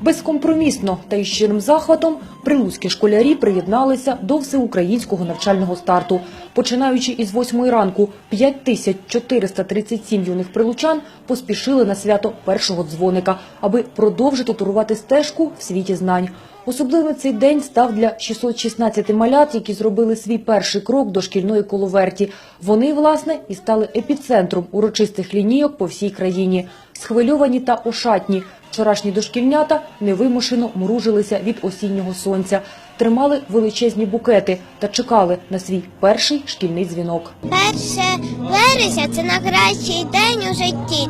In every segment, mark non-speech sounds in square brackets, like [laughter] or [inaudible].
Безкомпромісно та із щирим захватом прилуцькі школярі приєдналися до всеукраїнського навчального старту. Починаючи із восьмої ранку, 5437 юних прилучан поспішили на свято першого дзвоника, аби продовжити турувати стежку в світі знань. Особливо цей день став для 616 малят, які зробили свій перший крок до шкільної коловерті. Вони, власне, і стали епіцентром урочистих лінійок по всій країні. Схвильовані та ошатні. Вчорашні дошкільнята невимушено мружилися від осіннього сонця, тримали величезні букети та чекали на свій перший шкільний дзвінок. Перше вересня це найкращий день у житті,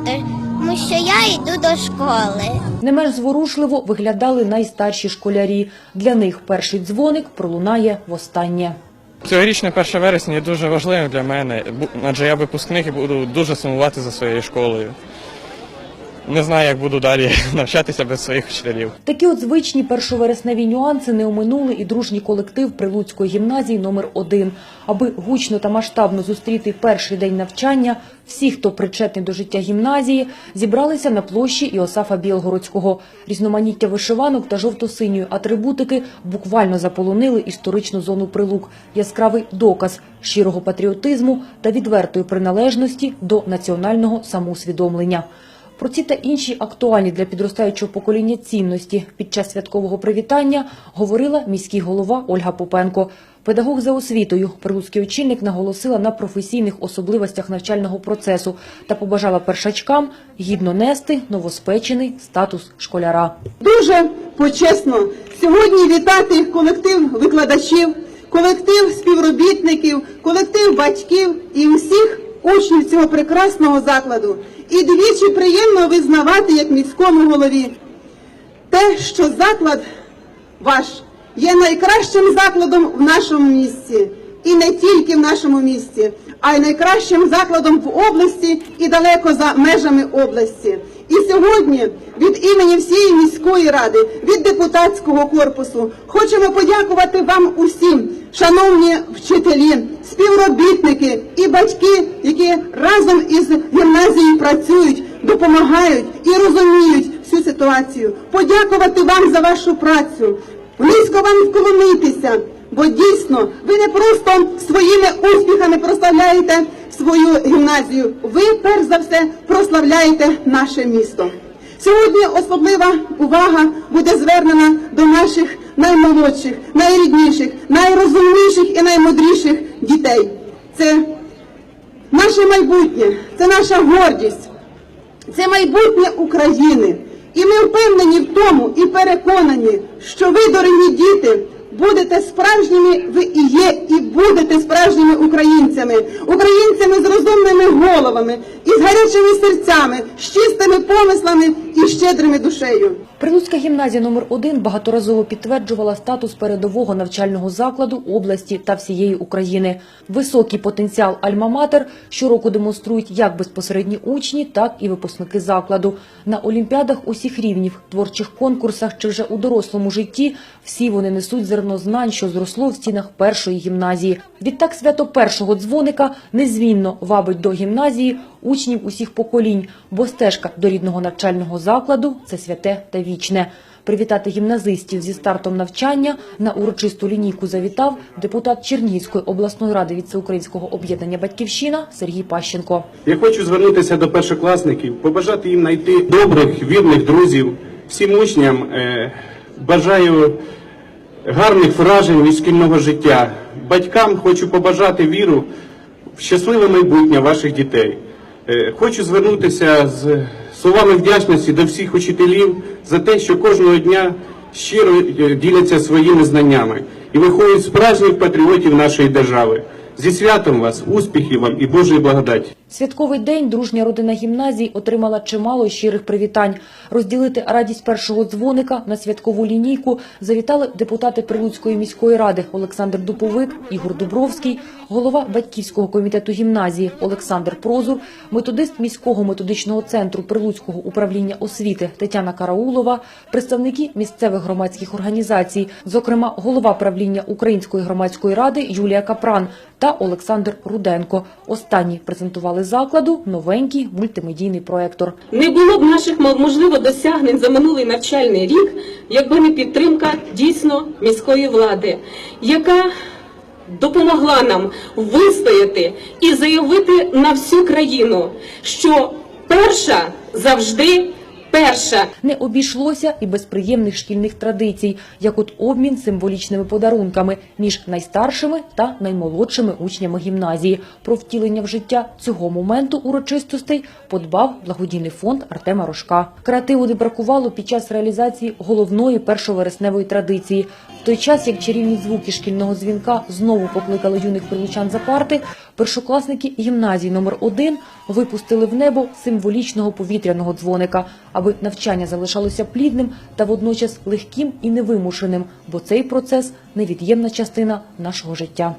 тому що я йду до школи. Не менш зворушливо виглядали найстарші школярі. Для них перший дзвоник пролунає востаннє. Цьогорічне 1 вересня є дуже важливим для мене, адже я випускник і буду дуже сумувати за своєю школою. Не знаю, як буду далі [laughs] навчатися без своїх вчителів. Такі от звичні першовересневі нюанси не оминули і дружній колектив Прилуцької гімназії номер 1 Аби гучно та масштабно зустріти перший день навчання, всі, хто причетний до життя гімназії, зібралися на площі Іосафа Білгородського. Різноманіття вишиванок та жовто-синьої атрибутики буквально заполонили історичну зону Прилук. Яскравий доказ щирого патріотизму та відвертої приналежності до національного самоусвідомлення. Про ці та інші актуальні для підростаючого покоління цінності під час святкового привітання говорила міський голова Ольга Попенко. Педагог за освітою, прилуцький очільник наголосила на професійних особливостях навчального процесу та побажала першачкам гідно нести новоспечений статус школяра. Дуже почесно сьогодні вітати колектив викладачів, колектив співробітників, колектив батьків і усіх учнів цього прекрасного закладу. І двічі приємно визнавати як міському голові те, що заклад ваш є найкращим закладом в нашому місті. І не тільки в нашому місті, а й найкращим закладом в області і далеко за межами області. І сьогодні від імені всієї міської ради, від депутатського корпусу хочемо подякувати вам усім, шановні вчителі, співробітники і батьки, разом із гімназією працюють, допомагають і розуміють всю ситуацію. Подякувати вам за вашу працю, близько вам вклонитися. Бо дійсно ви не просто своїми успіхами прославляєте свою гімназію, ви перш за все прославляєте наше місто. Сьогодні особлива увага буде звернена до наших наймолодших, найрідніших, найрозумніших і наймудріших дітей. Це наше майбутнє, це наша гордість, це майбутнє України. І ми впевнені в тому і переконані, що ви, дорогі діти, будете справжніми, ви і є, і будете справжніми українцями, українцями з розумними головами, і з гарячими серцями, з чистими помислами і щедрими душею. Прилуцька гімназія номер 1 багаторазово підтверджувала статус передового навчального закладу області та всієї України. Високий потенціал Альма-Матер щороку демонструють як безпосередні учні, так і випускники закладу. На олімпіадах усіх рівнів, творчих конкурсах чи вже у дорослому житті всі вони несуть зерно знань, що зросло в стінах першої гімназії. Відтак свято першого дзвоника незвінно вабить до гімназії учнів усіх поколінь, бо стежка до рідного навчального закладу це святе та вічне. Привітати гімназистів зі стартом навчання на урочисту лінійку завітав депутат Чернігівської обласної ради від Всеукраїнського об'єднання Батьківщина Сергій Пащенко. Я хочу звернутися до першокласників, побажати їм знайти добрих, вірних друзів. Всім учням е, бажаю гарних вражень від шкільного життя. Батькам хочу побажати віру в щасливе майбутнє ваших дітей. Е, хочу звернутися з словами вдячності до всіх учителів за те, що кожного дня щиро е, діляться своїми знаннями і виходять справжніх патріотів нашої держави. Зі святом вас, успіхів вам і Божої благодаті. Святковий день дружня родина гімназії отримала чимало щирих привітань. Розділити радість першого дзвоника на святкову лінійку завітали депутати Прилуцької міської ради Олександр Дуповик, Ігор Дубровський, голова батьківського комітету гімназії Олександр Прозур, методист міського методичного центру Прилуцького управління освіти Тетяна Караулова, представники місцевих громадських організацій, зокрема голова правління Української громадської ради Юлія Капран та Олександр Руденко. Останні презентували подарували закладу новенький мультимедійний проектор. Не було б наших мо- можливо досягнень за минулий навчальний рік, якби не підтримка дійсно міської влади, яка допомогла нам вистояти і заявити на всю країну, що перша завжди перша. Не обійшлося і без приємних шкільних традицій, як от обмін символічними подарунками між найстаршими та наймолодшими учнями гімназії. Про втілення в життя цього моменту урочистостей подбав благодійний фонд Артема Рожка. Креативу не бракувало під час реалізації головної першовересневої традиції. В той час, як чарівні звуки шкільного дзвінка знову покликали юних прилучан за парти, першокласники гімназії номер 1 випустили в небо символічного повітряного дзвоника, аби навчання залишалося плідним та водночас легким і невимушеним, бо цей процес невід'ємна частина нашого життя.